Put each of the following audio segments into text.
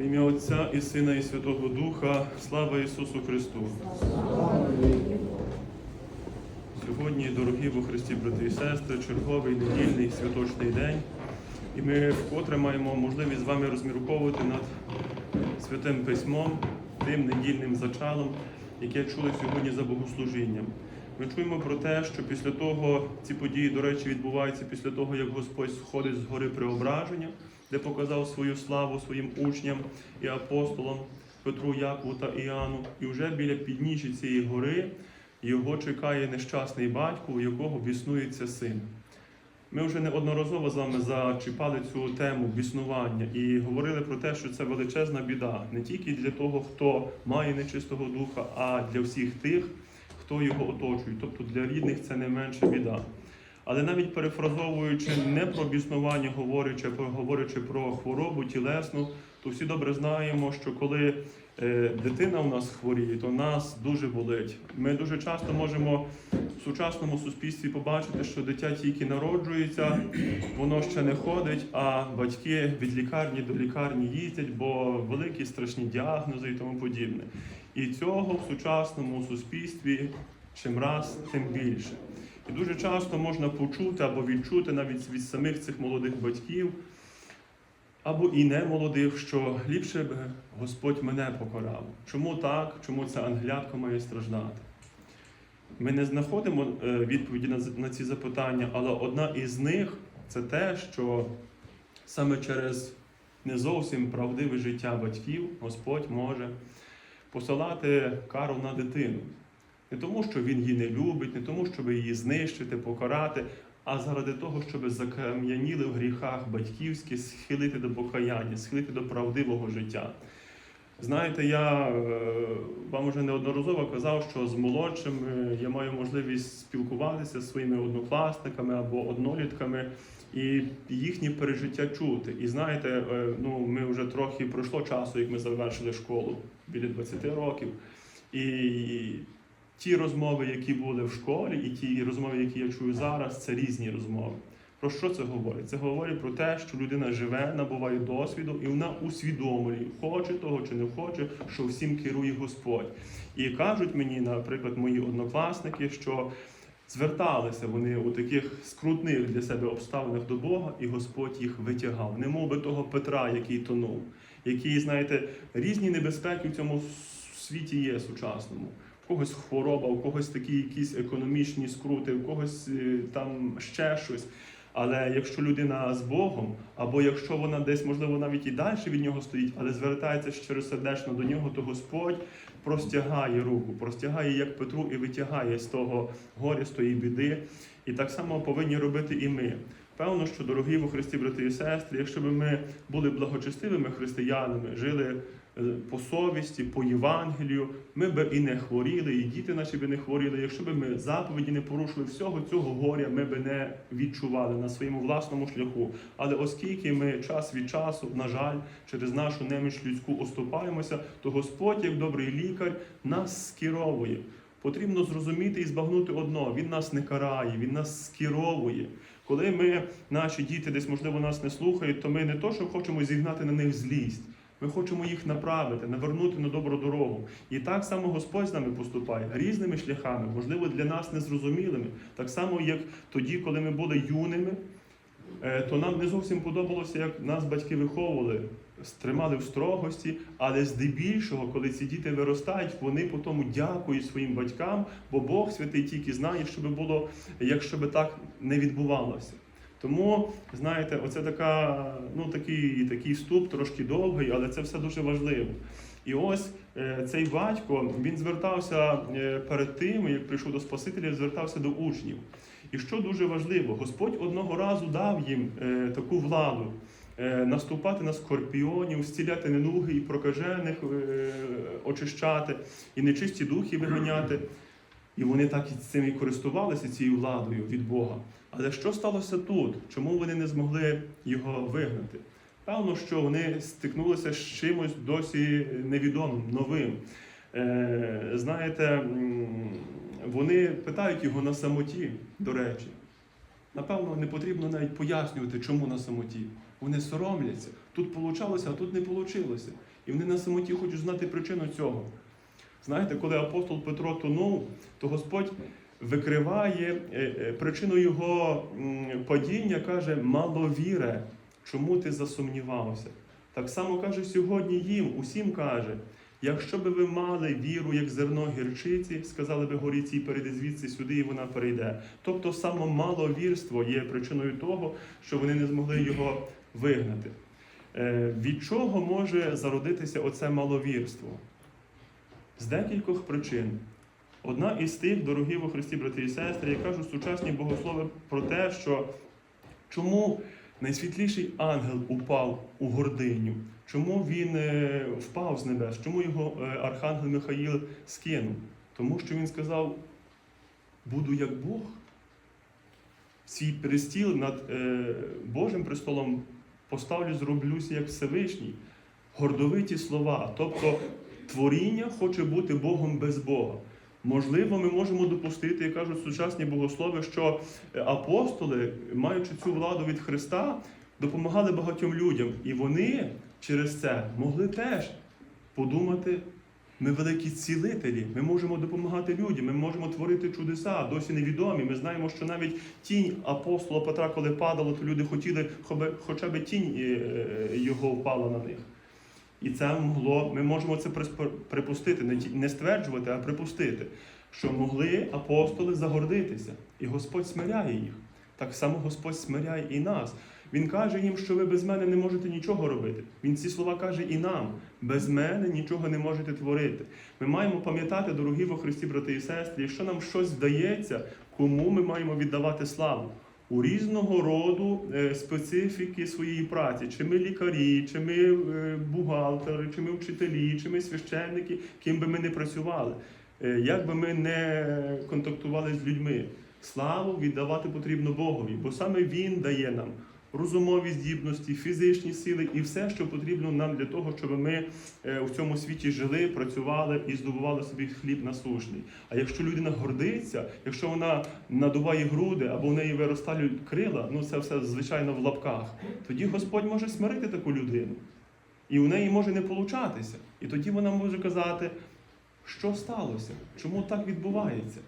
В ім'я Отця і Сина, і Святого Духа, слава Ісусу Христу. Сьогодні, дорогі во Христі, брати і сестри, черговий недільний святочний день. І ми вкотре маємо можливість з вами розмірковувати над святим письмом, тим недільним зачалом, яке чули сьогодні за богослужінням. Ми чуємо про те, що після того ці події, до речі, відбуваються після того, як Господь сходить з гори преображення, де показав свою славу своїм учням і апостолам Петру, Якову та Іоанну. І вже біля підніжжя цієї гори його чекає нещасний батько, у якого біснується син. Ми вже неодноразово з вами зачіпали цю тему біснування і говорили про те, що це величезна біда не тільки для того, хто має нечистого духа, а для всіх тих, хто його оточує. Тобто для рідних це не менша біда. Але навіть перефразовуючи не про біснування, говорячи, говорячи про хворобу тілесну, то всі добре знаємо, що коли е, дитина у нас хворіє, то нас дуже болить. Ми дуже часто можемо в сучасному суспільстві побачити, що дитя тільки народжується, воно ще не ходить, а батьки від лікарні до лікарні їздять, бо великі страшні діагнози і тому подібне. І цього в сучасному суспільстві чим раз, тим більше. І дуже часто можна почути або відчути навіть від самих цих молодих батьків, або і не молодих, що ліпше б Господь мене покарав. Чому так? Чому ця англятка має страждати? Ми не знаходимо е, відповіді на ці запитання, але одна із них це те, що саме через не зовсім правдиве життя батьків Господь може посилати кару на дитину. Не тому, що він її не любить, не тому, щоб її знищити, покарати, а заради того, щоб закам'яніли в гріхах батьківські, схилити до покаяння, схилити до правдивого життя. Знаєте, я е, вам уже неодноразово казав, що з молодшими я маю можливість спілкуватися зі своїми однокласниками або однолітками і їхні пережиття чути. І знаєте, е, ну ми вже трохи пройшло часу, як ми завершили школу біля 20 років. І ті розмови, які були в школі, і ті розмови, які я чую зараз, це різні розмови. Про що це говорить? Це говорить про те, що людина живе, набуває досвіду, і вона усвідомлює, хоче того чи не хоче, що всім керує Господь. І кажуть мені, наприклад, мої однокласники, що зверталися вони у таких скрутних для себе обставинах до Бога, і Господь їх витягав, не би того Петра, який тонув, який, знаєте, різні небезпеки в цьому світі є сучасному. Когось хвороба, у когось такі якісь економічні скрути, у когось е, там ще щось. Але якщо людина з Богом, або якщо вона десь, можливо, навіть і далі від нього стоїть, але звертається щиросердечно до нього, то Господь простягає руку, простягає як Петру і витягає з того горя, з тої біди. І так само повинні робити і ми. Певно, що дорогі во Христі, брати і сестри, якщо б ми були благочестивими християнами, жили е, по совісті, по Євангелію, ми б і не хворіли, і діти наші б не хворіли. Якщо б ми заповіді не порушили, всього цього горя ми б не відчували на своєму власному шляху. Але оскільки ми час від часу, на жаль, через нашу неміч людську оступаємося, то Господь, як добрий лікар, нас скеровує. Потрібно зрозуміти і збагнути одно: він нас не карає, він нас скеровує. Коли ми, наші діти, десь можливо нас не слухають, то ми не то, що хочемо зігнати на них злість. Ми хочемо їх направити, навернути на добру дорогу. І так само Господь з нами поступає різними шляхами, можливо, для нас незрозумілими. Так само, як тоді, коли ми були юними, е, то нам не зовсім подобалося, як нас батьки виховували, стримали в строгості, але здебільшого, коли ці діти виростають, вони по тому дякують своїм батькам, бо Бог святий тільки знає, що би було, якщо би так не відбувалося. Тому, знаєте, оце така, ну, такий, такий вступ, трошки довгий, але це все дуже важливо. І ось е, цей батько він звертався е, перед тим, як прийшов до Спасителя, звертався до учнів. І що дуже важливо, Господь одного разу дав їм е, таку владу наступати на скорпіонів, зціляти ненуги і прокажених е, очищати, і нечисті духи виганяти. І вони так і цим і користувалися цією владою від Бога. Але що сталося тут? Чому вони не змогли його вигнати? Певно, що вони стикнулися з чимось досі невідомим, новим. Е, знаєте, вони питають його на самоті, до речі. Напевно, не потрібно навіть пояснювати, чому на самоті. Вони соромляться. Тут получалося, а тут не вийшло. І вони на самоті хочуть знати причину цього. Знаєте, коли апостол Петро тонув, то Господь викриває е, е, причину його падіння, каже, маловіре, чому ти засумнівався? Так само каже сьогодні їм, усім каже, якщо би ви мали віру, як зерно гірчиці, сказали би горі цій перейде звідси сюди, і вона перейде. Тобто само маловірство є причиною того, що вони не змогли його вигнати. Е, Від чого може зародитися оце маловірство? З декількох причин. Одна із тих, дорогі во Христі, брати і сестри, я кажу сучасні богослови про те, що чому найсвітліший ангел упав у гординю, чому він е, впав з небес, чому його е, архангел Михаїл скинув? Тому що він сказав: буду як Бог. Свій престіл над е, Божим престолом поставлю, зроблюся як Всевишній. Гордовиті слова. Тобто творіння хоче бути Богом без Бога. Можливо, ми можемо допустити, як кажуть сучасні богослови, що апостоли, маючи цю владу від Христа, допомагали багатьом людям. І вони через це могли теж подумати. Ми великі цілителі, ми можемо допомагати людям, ми можемо творити чудеса, досі невідомі. Ми знаємо, що навіть тінь апостола Петра, коли падала, то люди хотіли, хоча б тінь е, його впала на них. І це могло, ми можемо це припустити, не стверджувати, а припустити, що могли апостоли загордитися, і Господь смиряє їх. Так само Господь смиряє і нас. Він каже їм, що ви без мене не можете нічого робити. Він ці слова каже і нам: без мене нічого не можете творити. Ми маємо пам'ятати, дорогі во Христі, брати і сестри, якщо нам щось вдається, кому ми маємо віддавати славу. У різного роду е, специфіки своєї праці, чи ми лікарі, чи ми е, бухгалтери, чи ми вчителі, чи ми священники, ким би ми не працювали, е, як би ми не контактували з людьми. Славу віддавати потрібно Богові, бо саме Він дає нам розумові здібності, фізичні сили і все, що потрібно нам для того, щоб ми е, в цьому світі жили, працювали і здобували собі хліб насушний. А якщо людина гордиться, якщо вона надуває груди або в неї виростають крила, ну це все звичайно в лапках, тоді Господь може смирити таку людину. І у неї може не получатися. І тоді вона може казати, що сталося, чому так відбувається.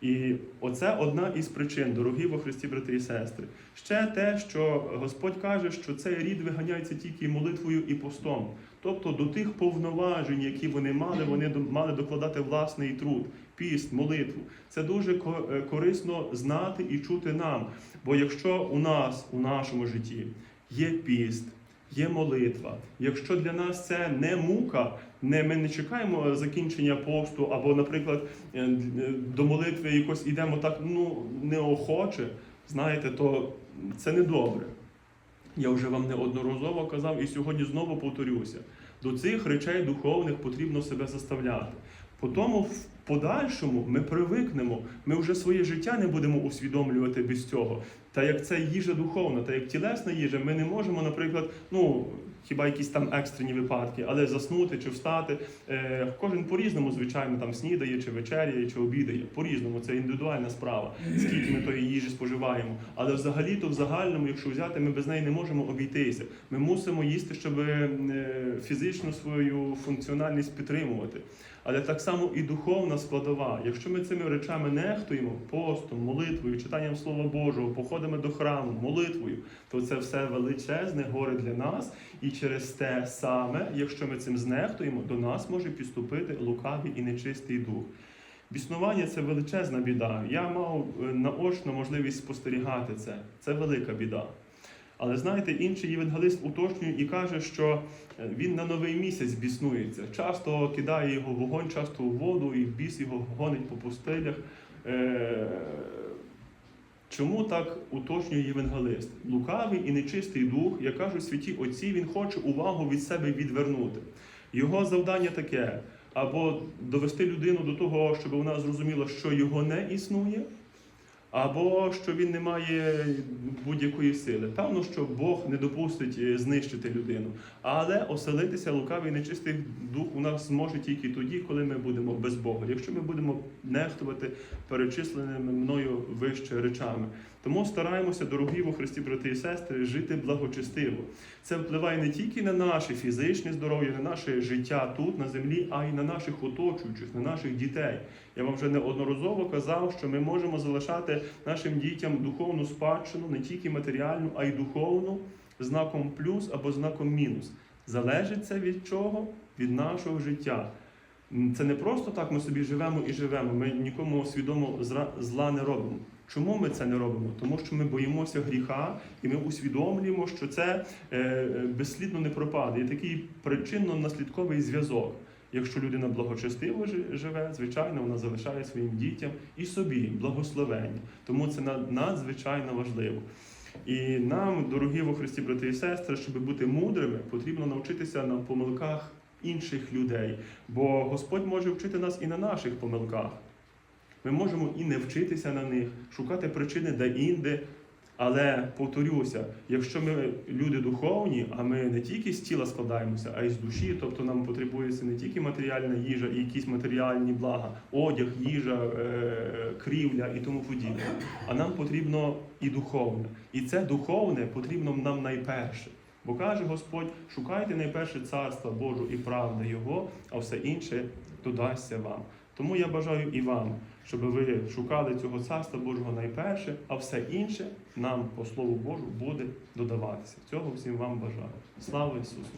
І оце одна із причин, дорогі во Христі, брати і сестри. Ще те, що Господь каже, що цей рід виганяється тільки молитвою і постом. Тобто до тих повноважень, які вони мали, вони мали докладати власний труд, піст, молитву. Це дуже е, корисно знати і чути нам. Бо якщо у нас, у нашому житті, є піст, є молитва, якщо для нас це не мука, не, ми не чекаємо закінчення посту, або, наприклад, е, е, до молитви якось йдемо так ну, неохоче, знаєте, то це не добре. Я вже вам неодноразово казав і сьогодні знову повторюся. До цих речей духовних потрібно себе заставляти. По тому в подальшому ми привикнемо, ми вже своє життя не будемо усвідомлювати без цього. Та як це їжа духовна, та як тілесна їжа, ми не можемо, наприклад, ну хіба якісь там екстрені випадки, але заснути чи встати. Е, кожен по-різному, звичайно, там снідає, чи вечеряє, чи обідає. По-різному, це індивідуальна справа, скільки ми тої їжі споживаємо. Але взагалі-то в загальному, якщо взяти, ми без неї не можемо обійтися. Ми мусимо їсти, щоб е, фізичну свою функціональність підтримувати. Але так само і духовна складова. Якщо ми цими речами нехтуємо постом, молитвою, читанням Слова Божого, походами до храму, молитвою, то це все величезне горе для нас. І через те саме, якщо ми цим знехтуємо, до нас може підступити лукавий і нечистий дух. Біснування це величезна біда. Я мав е, наочно можливість спостерігати це. Це велика біда. Але знаєте, інший євангелист уточнює і каже, що е, він на новий місяць біснується. Часто кидає його вогонь, часто у воду, і біс його гонить по пустелях. Е, Чому так уточнює євангелист? Лукавий і нечистий дух, як кажуть святі отці, він хоче увагу від себе відвернути. Його завдання таке: або довести людину до того, щоб вона зрозуміла, що його не існує, або що він не має будь-якої сили. Певно, що Бог не допустить е, знищити людину. Але оселитися лукавий нечистий дух у нас зможе тільки тоді, коли ми будемо без Бога. Якщо ми будемо нехтувати перечисленими мною вище речами. Тому стараємося, дорогі во Христі, брати і сестри, жити благочестиво. Це впливає не тільки на наше фізичне здоров'я, на наше життя тут, на землі, а й на наших оточуючих, на наших дітей. Я вам вже неодноразово казав, що ми можемо залишати нашим дітям духовну спадщину, не тільки матеріальну, а й духовну, знаком плюс або знаком мінус. Залежить це від чого? Від нашого життя. Це не просто так ми собі живемо і живемо. Ми нікому свідомо зла не робимо. Чому ми це не робимо? Тому що ми боїмося гріха, і ми усвідомлюємо, що це е, е, безслідно не пропаде. Є такий причинно-наслідковий зв'язок. Якщо людина благочестиво живе, звичайно, вона залишає своїм дітям і собі благословення. Тому це над- надзвичайно важливо. І нам, дорогі во Христі, брати і сестри, щоб бути мудрими, потрібно навчитися на помилках інших людей. Бо Господь може вчити нас і на наших помилках. Ми можемо і не вчитися на них, шукати причини де-інде. Але повторюся, якщо ми люди духовні, а ми не тільки з тіла складаємося, а й з душі, тобто нам потребується не тільки матеріальна їжа і якісь матеріальні блага, одяг, їжа, е, крівля і тому подібне. А нам потрібно і духовне. І це духовне потрібно нам найперше. Бо каже Господь: шукайте найперше царства Божу і правда Його, а все інше додасться вам. Тому я бажаю і вам, щоб ви шукали цього царства Божого найперше, а все інше нам, по Слову Божу, буде додаватися. Цього всім вам бажаю. Слава Ісусу!